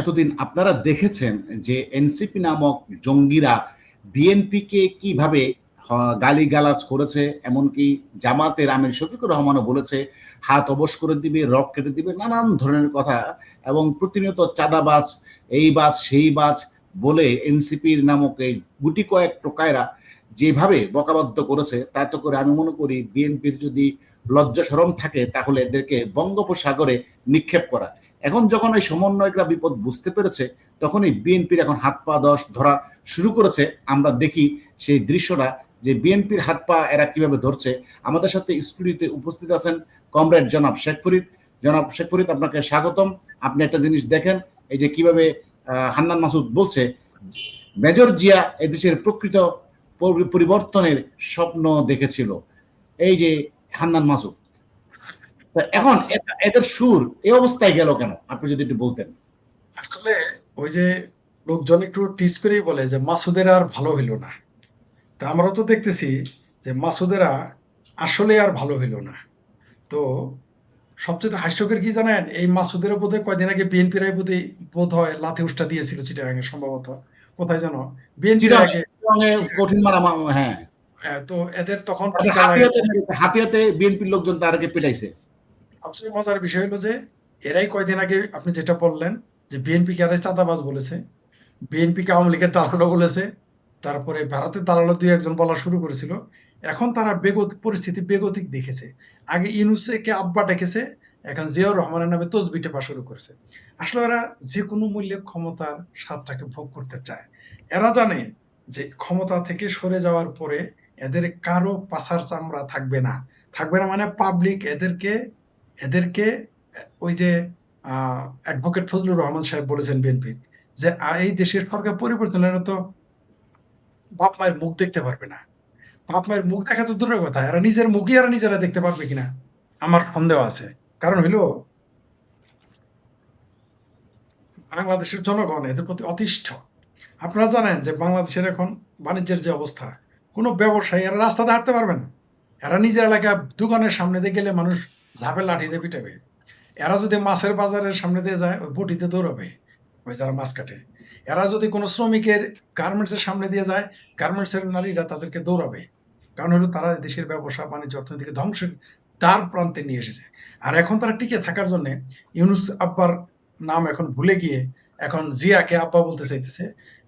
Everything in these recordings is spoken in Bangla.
এতদিন আপনারা দেখেছেন যে এনসিপি নামক জঙ্গিরা বিএনপিকে কীভাবে গালিগালাজ করেছে, এমনকি জামাতের আমির শফিকুর রহমানও বলেছে, হাত অবশ করে দিবে, রক কেটে দিবে, নানান ধরনের কথা এবং প্রতিনিয়ত চাঁদাবাজ, এই বাজ, সেই বাজ বলে এনসিপির নামক এই গুটি কয়েক টোকায়রা যেভাবে বকাবদ্ধ করেছে, তাতে করে আমি মনে করি বিএনপির যদি লজ্জা সরম থাকে, তাহলে এদেরকে বঙ্গোপসাগরে নিক্ষেপ করা। এখন যখন এই সমন্বয়করা বিপদ বুঝতে পেরেছে, তখনই বিএনপির এখন হাত পা দশ ধরা শুরু করেছে। আমরা দেখি সেই দৃশ্যটা যে বিএনপির হাত পা এরা কীভাবে ধরছে। আমাদের সাথে স্টুডিওতে উপস্থিত আছেন কমরেড জনাব শেখ ফরিদ। জনাব শেখ ফরিদ, আপনাকে স্বাগতম। আপনি একটা জিনিস দেখেন, এই যে কীভাবে হান্নান মাসুদ বলছে, মেজর জিয়া এদেশের প্রকৃত পরিবর্তনের স্বপ্ন দেখেছিল। এই যে হান্নান মাসুদ এখন এদের সুর এই অবস্থায় গেল কেন? আপনি যদি একটু বলতেন। আসলে ওই যে লোকজন একটু টিস করেই বলে যে মাসুদের আর ভালো হইল না। তা আমরাও তো দেখতেছি যে মাসুদেরা আসলে আর ভালো হইল না। তো সবচেয়ে হাস্যকর কি জানেন? এই মাসুদের বোধহয় কয়দিন আগে বিএনপির বোধ হয় লাথি উষ্টা দিয়েছিল চিটাগাঙে সম্ভবত। কোথায় জানো বিএনপির আগে কঠিন মারা হ্যাঁ। তো এদের তখন হাতিয়াতে বিএনপির লোকজন তার আগে পিটাইছে। সবচেয়ে মজার বিষয় হলো যে, এরাই কয়দিন আগে আপনি যেটা বললেন যে বিএনপি কে আরে চাঁদাবাজ বলেছে। বিএনপি কে আওয়ামী লীগের দালালো বলেছে। তারপরে ভারতের দালালো দুই একজন বলা শুরু করেছিল। এখন তারা বেগত, পরিস্থিতি বেগতিক দেখেছে। আগে ইনুসে কে আব্বা ডেকেছে, এখন জিয়াউর রহমানের নামে তসবি টেপা শুরু করেছে। আসলে এরা যে কোনো মূল্যে ক্ষমতার স্বাদটাকে ভোগ করতে চায়। এরা জানে যে ক্ষমতা থেকে সরে যাওয়ার পরে এদের কারও পাশার চামড়া থাকবে না। থাকবে না মানে পাবলিক এদেরকে এদেরকে, ওই যে অ্যাডভোকেট ফজলুর রহমান সাহেব বলেছেন বিএনপি যে এই দেশের সরকার পরিবর্তনের তো বাপ মায়ের মুখ দেখতে পারবে না। বাপ মায়ের মুখ দেখা তো দূরের কথা, এরা নিজের মুখই এরা নিজেরা দেখতে পারবে কিনা, আমার সন্দেহ আছে। কারণ হইল, বাংলাদেশের জনগণ এদের প্রতি অতিষ্ঠ। আপনারা জানেন যে, বাংলাদেশের এখন বাণিজ্যের যে অবস্থা, কোনো ব্যবসায়ী এরা রাস্তাতে হাঁটতে পারবে না। এরা নিজের এলাকায় দোকানের সামনে দিয়ে গেলে মানুষ ঝাঁপে লাঠি দিয়ে পিটাবে। এরা যদি মাছের বাজারের সামনে দিয়ে যায়, ওই বটিতে দৌড়াবে, ওই যারা মাছ কাটে। এরা যদি কোনো শ্রমিকের গার্মেন্টসের সামনে দিয়ে যায় গার্মেন্টসের নারীরা তাদেরকে দৌড়াবে। কারণ হলো তারা দেশের ব্যবসা, বাণিজ্য, অর্থনীতিকে ধ্বংসের দ্বার প্রান্তে নিয়ে এসেছে। আর এখন তারা টিকে থাকার জন্য ইউনুস আব্বার নাম এখন ভুলে গিয়ে এখন জিয়াকে আব্বা বলতে চাইতেছে।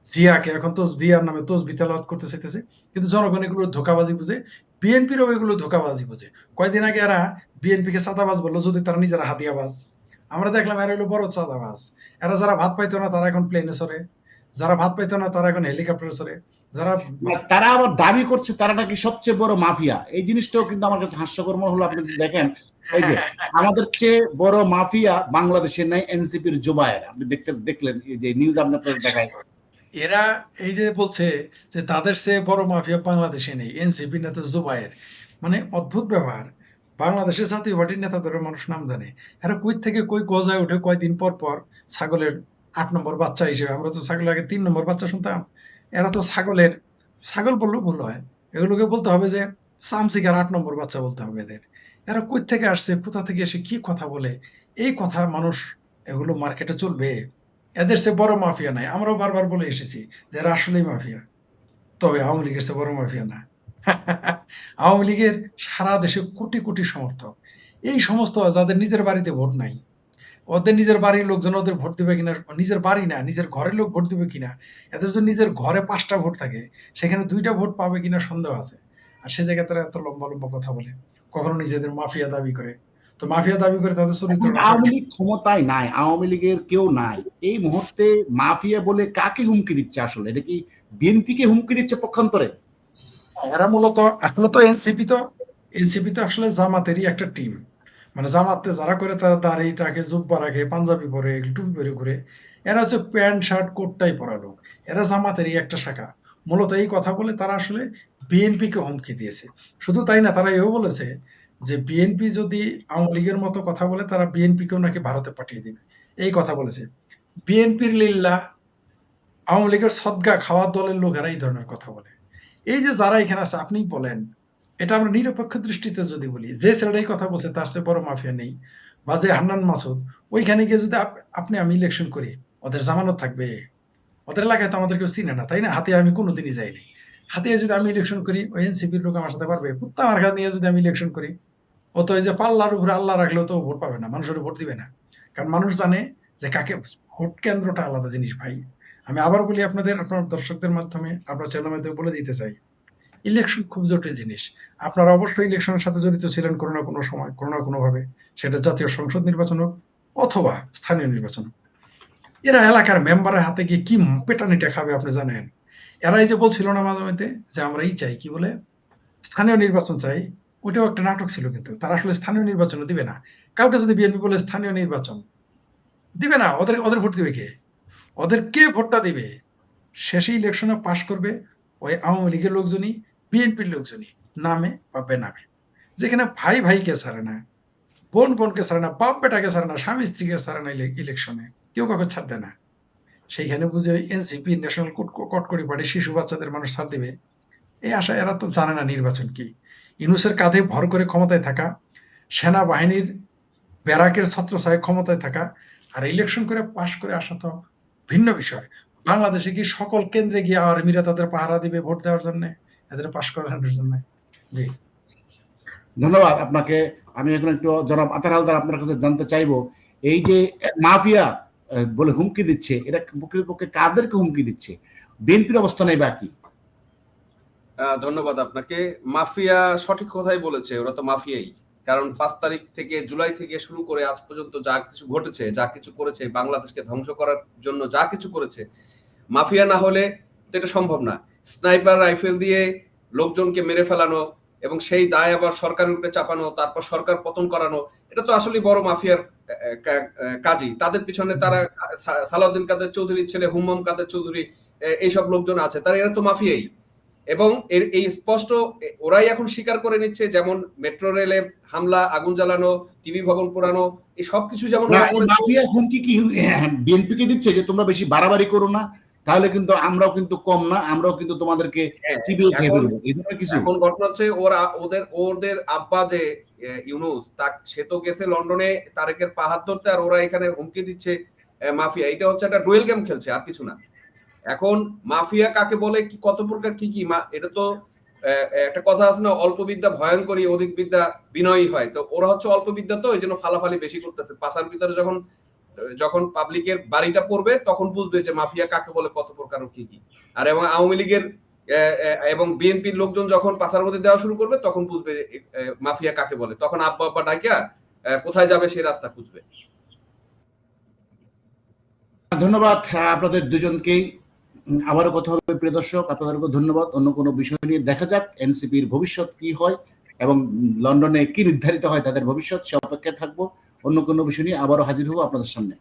জিয়াকে এখন তো জিয়ার নামে তোজ বিতালত করতে চাইতেছে। কিন্তু জনগণ এগুলো ধোকাবাজি বুঝে বিএনপিরও এগুলো ধোকাবাজি বুঝে। কয়দিন আগে এরা বিএনপিকে চাঁদাবাজ বলল, যদি তারা নিজেরা হাতিয়াবাজ। আমরা দেখলাম এরা হলো বড় চাঁদাবাজ। এরা যারা ভাত পাইতো না, তারা এখন প্লেনে সরে যারা ভাত পাইতো না, তারা এখন হেলিকপ্টারে সরে যারা তারা আবার দাবি করছে, তারা নাকি সবচেয়ে বড় মাফিয়া। এই জিনিসটাও কিন্তু আমার কাছে হাস্যকর হলো, আপনি দেখেন। এই যে, আমাদের চেয়ে বড় মাফিয়া বাংলাদেশের নাই এনসিপির জোবায়ের। আপনি দেখতে, দেখলেন, এই যে নিউজ আপনাদের দেখায়। এরা এই যে বলছে যে তাদের সে বড় মাফিয়া বাংলাদেশে নেই এনসিপি নেতা জুবাইয়ের মানে অদ্ভুত ব্যবহার বাংলাদেশের জাতীয় পার্টির নেতাদের মানুষ নাম জানে। এরা কই থেকে কই গজায় ওঠে কয়দিন পর পর ছাগলের আট নম্বর বাচ্চা হিসেবে। আমরা তো ছাগলের আগে তিন নম্বর বাচ্চা শুনতাম। এরা তো ছাগলের, ছাগল বললেও ভুল হয়। এগুলোকে বলতে হবে যে সামসিকার আট নম্বর বাচ্চা বলতে হবে এদের। এরা কই থেকে আসছে, কোথা থেকে এসে কি কথা বলে? এই কথা মানুষ এগুলো মার্কেটে চলবে। এদের সে বড় মাফিয়া নাই। আমরাও বারবার বলে এসেছি যে এরা আসলেই মাফিয়া। তবে আওয়ামী লীগের সে বড় মাফিয়া না। আওয়ামী লীগের সারা দেশে কোটি কোটি সমর্থক। এই সমস্ত যাদের নিজের বাড়িতে ভোট নাই, ওদের নিজের বাড়ির লোকজন ওদের ভোট দিবে কিনা, নিজের বাড়ি না, নিজের ঘরের লোক ভোট দিবে কিনা, এদের যদি নিজের ঘরে পাঁচটা ভোট থাকে, সেখানে দুইটা ভোট পাবে কিনা সন্দেহ আছে। আর সে জায়গায় তারা এত লম্বা লম্বা কথা বলে, কখনো নিজেদের মাফিয়া দাবি করে। তো মাফিয়া দাবি করে তাদের চরিত্র আওয়ামী লীগ ক্ষমতায় নাই আওয়ামী লীগের কেউ নাই। এই মুহূর্তে মাফিয়া বলে কাকে হুমকি দিচ্ছে আসলে? এটা কি বিএনপি কে হুমকি দিচ্ছে পক্ষান্তরে? এরা মূলত আসলে তো এনসিপি তো এনসিপি তো আসলে জামাতেরই একটা টিম মানে জামাতে যারা করে তারা দাড়ি টাকে জুব্বা রাখে পাঞ্জাবি পরে টুপি পরে ঘুরে। এরা হচ্ছে প্যান্ট শার্ট কোটটাই পরা লোক। এরা জামাতেরই একটা শাখা। মূলত এই কথা বলে তারা আসলে বিএনপিকে হুমকি দিয়েছে। শুধু তাই না তারা এও বলেছে যে বিএনপি যদি আওয়ামী লীগের মতো কথা বলে, তারা বিএনপিকেও নাকি ভারতে পাঠিয়ে দিবে। এই কথা বলেছে। বিএনপির লিল্লা আওয়ামী লীগের সদ্গা খাওয়ার দলের লোকেরা এই ধরনের কথা বলে। এই যে যারা এখানে আছে আপনি বলেন, এটা আমরা নিরপেক্ষ দৃষ্টিতে যদি বলি, যে ছেলেটা এই কথা বলছে, তার চেয়ে বড় মাফিয়া নেই। বা যে হান্নান মাসুদ, ওইখানে গিয়ে যদি আপনি আমি ইলেকশন করি, ওদের জামানত থাকবে। ওদের এলাকায় তো আমাদের কেউ চিনে না, তাই না? হাতে আমি কোনোদিনই যাইনি। হাতে যদি আমি ইলেকশন করি, ওই এনসিপির লোক আমার সাথে পারবে? কুত্তা আমার কাছে নিয়ে যদি আমি ইলেকশন করি ও তো যে পাল্লার উপরে আল্লাহ রাখলেও তো ভোট পাবে না, মানুষের ভোট দিবে না। কারণ মানুষ জানে যে কাকে, ভোট কেন্দ্রটা আলাদা জিনিস ভাই। আমি আবার বলি আপনাদের, আপনার দর্শকদের মাধ্যমে, আপনার চ্যানেলের মাধ্যমে বলে দিতে চাই ইলেকশন খুব জটিল জিনিস। আপনারা অবশ্যই ইলেকশনের সাথে জড়িত ছিলেন কোনো না কোনো সময়, কোনো না কোনো ভাবে সেটা জাতীয় সংসদ নির্বাচন হোক অথবা স্থানীয় নির্বাচন হোক। এরা এলাকার মেম্বারের হাতে গিয়ে কি পেটানিটা খাবে আপনি জানেন? এরাই যে বলছিল না মাঝে যে আমরা এই চাই, কি বলে? স্থানীয় নির্বাচন চাই ওইটাও একটা নাটক ছিল কিন্তু তারা আসলে স্থানীয় নির্বাচনও দিবে না কালকে যদি বিএনপি বলে স্থানীয় নির্বাচন দিবে না ওদের ওদের ভোট দিবে কে ওদের কে ভোটটা দিবে শেষে ইলেকশনে পাশ করবে ওই আওয়ামী লীগের লোকজনই বিএনপির লোকজনই নামে বা বেনামে যেখানে ভাই ভাইকে ছাড়ে না বোন বোনকে ছাড়ে না বাপ বেটাকে ছাড়ে না স্বামী স্ত্রীকে ছাড়ে না ইলেকশনে কেউ কাউকে ছাড় দেয় না সেইখানে বুঝে ওই এনসিপি ন্যাশনাল কটকরি পার্টি শিশু বাচ্চাদের মানুষ ছাড় দিবে এই আশা এরা তো জানে না নির্বাচন কি ইনুসের কাঁধে ভর করে ক্ষমতায় থাকা, সেনাবাহিনীর ব্যারাকের ছত্রছায় ক্ষমতায় থাকা আর ইলেকশন করে পাশ করে আসা তো ভিন্ন বিষয়। বাংলাদেশে কি সকল কেন্দ্রে গিয়ে আর্মিরা তাদের পাহারা দিবে ভোট দেওয়ার জন্য? এদের পাশ করানোর জন্য? জি। ধন্যবাদ আপনাকে। আমি এখন একটু জনাব আতার হালদার আপনার কাছে জানতে চাইব। এই যে মাফিয়া বলে হুমকি দিচ্ছে, এটা প্রকৃতপক্ষে কাদেরকে হুমকি দিচ্ছে? বিএনপির অবস্থান এই বাকি ধন্যবাদ আপনাকে। মাফিয়া সঠিক কথাই বলেছে, ওরা তো মাফিয়াই। কারণ পাঁচ তারিখ থেকে জুলাই থেকে শুরু করে আজ পর্যন্ত যা কিছু ঘটেছে, যা কিছু করেছে, বাংলাদেশকে ধ্বংস করার জন্য যা কিছু করেছে, মাফিয়া না হলে তো এটা সম্ভব না। স্নাইপার রাইফেল দিয়ে লোকজনকে মেরে ফেলানো এবং সেই দায় আবার সরকারের উপরে চাপানো, তারপর সরকার পতন করানো, এটা তো আসলে বড় মাফিয়ার কাজই। তাদের পিছনে তারা সালাউদ্দিন কাদের চৌধুরীর ছেলে, হুম্মাম কাদের চৌধুরী এইসব লোকজন আছে, তারা এরা তো মাফিয়াই। এবং এর এই স্পষ্ট ওরাই এখন স্বীকার করে নিচ্ছে যেমন মেট্রো রেলে হামলা আগুন জ্বালানো টিভি ভবন পোড়ানো এই সবকিছু যেমন মাফিয়া হুমকি কি বিএনপি কে দিচ্ছে যে তোমরা বেশি বাড়াবাড়ি করো না তাহলে কিন্তু আমরাও কিন্তু কম না আমরাও কিন্তু তোমাদেরকে হ্যাঁ, চিবিয়ে খেয়ে এখন- ফেলব এই ধরনের কিছু। এখন ঘটনা হচ্ছে ওরা ওদের ওদের আব্বা যে ইউনুস তা সে তো গেছে লন্ডনে তারেকের পাহাড় ধরতে আর ওরা এখানে হুমকি দিচ্ছে মাফিয়া। এটা হচ্ছে একটা ডুয়েল গেম খেলছে আর কিছু না। এখন মাফিয়া কাকে বলে, কি, কত প্রকার, কি কি? এটা তো একটা কথা আছে না অল্প বিদ্যা ভয়ঙ্করী অধিক বিদ্যা বিনয়ী হয়। তো ওরা হচ্ছে অল্প বিদ্যা তো, ওই জন্য ফালাফালি বেশি করতেছে। পাশার ভিতরে যখন যখন পাবলিকের বাড়িটা পড়বে, তখন বুঝবে যে মাফিয়া কাকে বলে, কত প্রকার কি কি। আর এবং আওয়ামী লীগের এবং বিএনপির লোকজন যখন পাশার মধ্যে দেওয়া শুরু করবে, তখন বুঝবে মাফিয়া কাকে বলে। তখন আব্বা আব্বা ডাকিয়া কোথায় যাবে সেই রাস্তা খুঁজবে। ধন্যবাদ আপনাদের দুজনকেই। আবারও কথা হবে, প্রিয় দর্শক। আপনাদেরকে ধন্যবাদ। অন্য কোনো বিষয় নিয়ে দেখা যাক এনসিপির ভবিষ্যৎ কি হয় এবং লন্ডনে কি নির্ধারিত হয় তাদের ভবিষ্যৎ সে অপেক্ষায় থাকব। অন্য কোনো বিষয় নিয়ে আবারও হাজির হব আপনাদের সামনে।